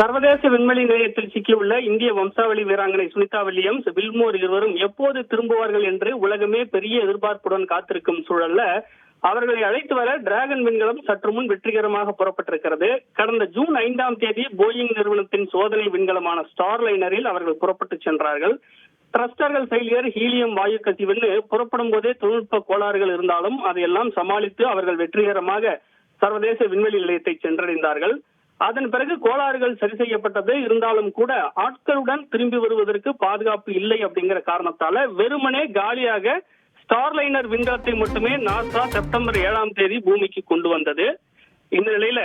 சர்வதேச விண்வெளி நிலையத்தில் சிக்கியுள்ள இந்திய வம்சாவளி வீராங்கனை சுனிதா வில்லியம்ஸ் வில்மோர் இருவரும் எப்போது திரும்புவார்கள் என்று உலகமே பெரிய எதிர்பார்ப்புடன் காத்திருக்கும் சூழல்ல அவர்களை அழைத்து வர டிராகன் விண்கலம் சற்று முன் வெற்றிகரமாக புறப்பட்டிருக்கிறது. கடந்த ஜூன் ஐந்தாம் தேதி போயிங் நிறுவனத்தின் சோதனை விண்கலமான ஸ்டார் லைனரில் அவர்கள் புறப்பட்டு சென்றார்கள். த்ரஸ்டர்கள் ஃபெயிலியர் ஹீலியம் வாயு கசிவுன்னு புறப்படும் போதே தொழில்நுட்ப கோளாறுகள் இருந்தாலும் அதையெல்லாம் சமாளித்து அவர்கள் வெற்றிகரமாக சர்வதேச விண்வெளி நிலையத்தை சென்றடைந்தார்கள். அதன் பிறகு கோளாறுகள் சரி செய்யப்பட்டது. இருந்தாலும் கூட ஆட்களுடன் திரும்பி வருவதற்கு பாதுகாப்பு இல்லை அப்படிங்கிற காரணத்தால வெறுமனே காலியாக ஸ்டார்லைனர் விண்கலத்தை மட்டுமே நாசா செப்டம்பர் ஏழாம் தேதி பூமிக்கு கொண்டு வந்தது. இந்த நிலையில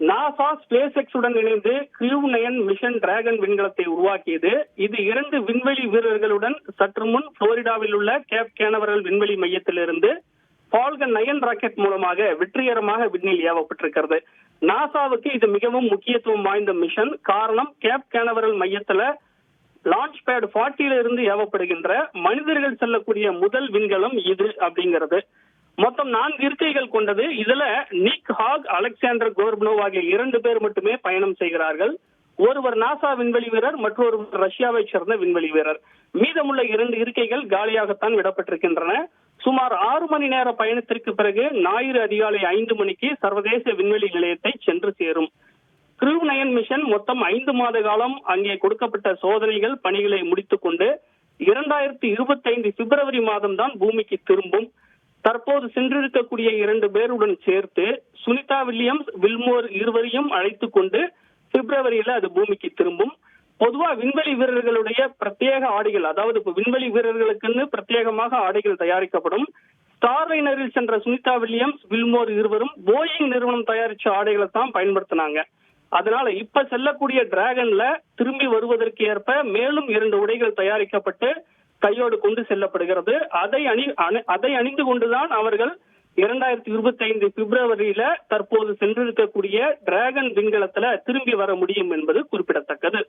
நாசா ஸ்பேஸ் எக்ஸ் உடன் இணைந்து கியூ நயன் மிஷன் டிராகன் விண்கலத்தை உருவாக்கியது. இது இரண்டு விண்வெளி வீரர்களுடன் சற்று முன் புளோரிடாவில் உள்ள கேப் கேனவரல் விண்வெளி மையத்திலிருந்து பால்கன் நயன் ராக்கெட் மூலமாக வெற்றிகரமாக விண்ணில் ஏவப்பட்டிருக்கிறது. நாசாவுக்கு இது மிகவும் முக்கியத்துவம் வாய்ந்த மிஷன். காரணம் கேப் கேனவரல் மையத்துல லான்ச் பேட் ஃபார்ட்டியில இருந்து ஏவப்படுகின்ற மனிதர்கள் செல்லக்கூடிய முதல் விண்கலம் இது அப்படிங்கிறது. மொத்தம் நான்கு இருக்கைகள் கொண்டது. இதுல நிக் ஹாக் அலெக்சாண்டர் கோர்பனோவ் ஆகிய இரண்டு பேர் மட்டுமே பயணம் செய்கிறார்கள். ஒருவர் நாசா விண்வெளி வீரர் மற்றொருவர் ரஷ்யாவை சேர்ந்த விண்வெளி வீரர். மீதமுள்ள இரண்டு இருக்கைகள் காலியாகத்தான் விடப்பட்டிருக்கின்றன. சுமார் ஆறு மணி நேர பயணத்திற்கு பிறகு ஞாயிறு அதிகாலை ஐந்து மணிக்கு சர்வதேச விண்வெளி நிலையத்தை சென்று சேரும். கிரூ நயன் மிஷன் மொத்தம் ஐந்து மாத காலம் அங்கே கொடுக்கப்பட்ட சோதனைகள் பணிகளை முடித்துக்கொண்டு இரண்டாயிரத்தி இருபத்தைந்து பிப்ரவரி மாதம் தான் பூமிக்கு திரும்பும். தற்போது சென்றிருக்கக்கூடிய இரண்டு பேருடன் சேர்த்து சுனிதா வில்லியம்ஸ் வில்மோர் இருவரையும் அழைத்துக் கொண்டு பிப்ரவரியில அது பூமிக்கு திரும்பும். பொதுவா விண்வெளி வீரர்களுடைய பிரத்யேக ஆடைகள் அதாவது இப்ப விண்வெளி வீரர்களுக்குன்னு பிரத்யேகமாக ஆடைகள் தயாரிக்கப்படும். ஸ்டார்லைனரில் சென்ற சுனிதா வில்லியம்ஸ் வில்மோர் இருவரும் போயிங் நிறுவனம் தயாரிச்ச ஆடைகளை தான் பயன்படுத்தினாங்க. அதனால இப்ப செல்லக்கூடிய டிராகன்ல திரும்பி வருவதற்கு ஏற்ப மேலும் இரண்டு உடைகள் தயாரிக்கப்பட்டு கையோடு கொண்டு செல்லப்படுகிறது. அதை அணி அணி- அதை அணிந்து கொண்டுதான் அவர்கள் இரண்டாயிரத்தி இருபத்தி ஐந்து பிப்ரவரியில தற்போது சென்றிருக்கக்கூடிய டிராகன் விண்கலத்துல திரும்பி வர முடியும் என்பது குறிப்பிடத்தக்கது.